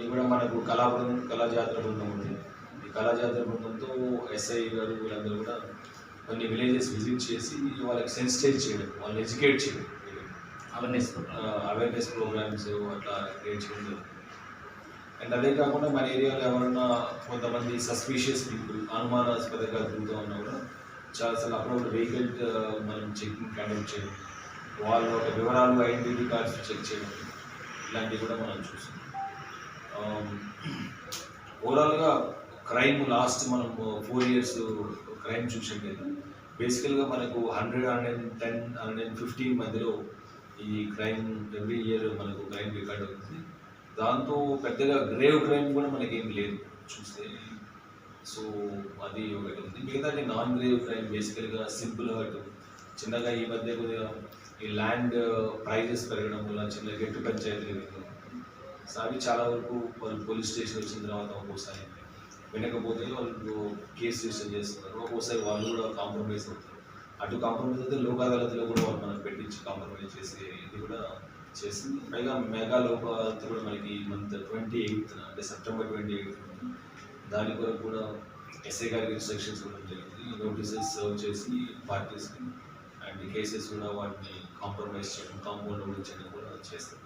కొన్ని కూడా మనకు కళా బృందం కళా జాతర బృందం ఉంది. ఈ కళా జాతర బృందంతో ఎస్ఐ గారు వీళ్ళందరూ కూడా కొన్ని విలేజెస్ విజిట్ చేసి వాళ్ళకి సెన్సిటైజ్ చేయడం వాళ్ళని ఎడ్యుకేట్ చేయడం. అవేర్నెస్ అవేర్నెస్ ప్రోగ్రామ్స్ అట్లా క్రియేట్ చేయడం జరుగుతుంది. అండ్ అదే కాకుండా మన ఏరియాలో ఎవరన్నా కొంతమంది సస్పీషియస్ పీపుల్ అనుమానాస్పదంగా తిరుగుతూ ఉన్నా కూడా చాలా సార్లు అప్పుడప్పుడు వెహికల్ మనం చెకింగ్ కండక్ట్ చేయడం వాళ్ళ ఒక వివరాలు ఐడెంటిటీ కార్డ్స్ చెక్ చేయడం ఇలాంటివి కూడా మనం చూస్తాం ఓవరాల్గా క్రైమ్ లాస్ట్ మనం ఫోర్ ఇయర్స్ క్రైమ్ చూసినట్లయితే బేసికల్గా మనకు hundred hundred and ten hundred and fifteen మధ్యలో ఈ క్రైమ్ ఎవ్రీ ఇయర్ మనకు క్రైమ్ రికార్డ్ అవుతుంది. దాంతో పెద్దగా గ్రేవ్ క్రైమ్ కూడా మనకి ఏం లేదు చూస్తే. సో అది ఒకటి ఉంది. మిగతాది నాన్ గ్రేవ్ క్రైమ్ బేసికల్గా సింపుల్ హర్ట్ చిన్నగా ఈ మధ్య కొద్దిగా ఈ ల్యాండ్ ప్రైజెస్ పెరగడం వల్ల చిన్న గెట్టు పంచాయతీలు సో అవి చాలా వరకు వాళ్ళు పోలీస్ స్టేషన్ వచ్చిన తర్వాత ఒక్కోసారి వినకపోతే వాళ్ళు కేసు రిజిస్టర్ చేస్తున్నారు. ఒక్కోసారి వాళ్ళు కూడా కాంప్రమైజ్ అవుతారు. అటు కాంప్రమైజ్ అయితే లోక్ అదాలత్లో కూడా వాళ్ళు మనకు పెట్టించి కాంప్రమైజ్ చేసే ఇది కూడా చేసింది. పైగా మెగా లోక్ అదాలత్ కూడా మనకి ఈ మంత్ ట్వంటీ ఎయిత్ అంటే సెప్టెంబర్ ట్వంటీ ఎయిత్ దాని కొరకు కూడా ఎస్ఐ గారికి ఇన్స్ట్రక్షన్స్ ఇవ్వడం జరిగింది. నోటీసెస్ సర్వ్ చేసి పార్టీస్కి అండ్ కేసెస్ కూడా వాటిని కాంప్రమైజ్ చేయడం కాంపౌండ్ చేయడం కూడా చేస్తారు.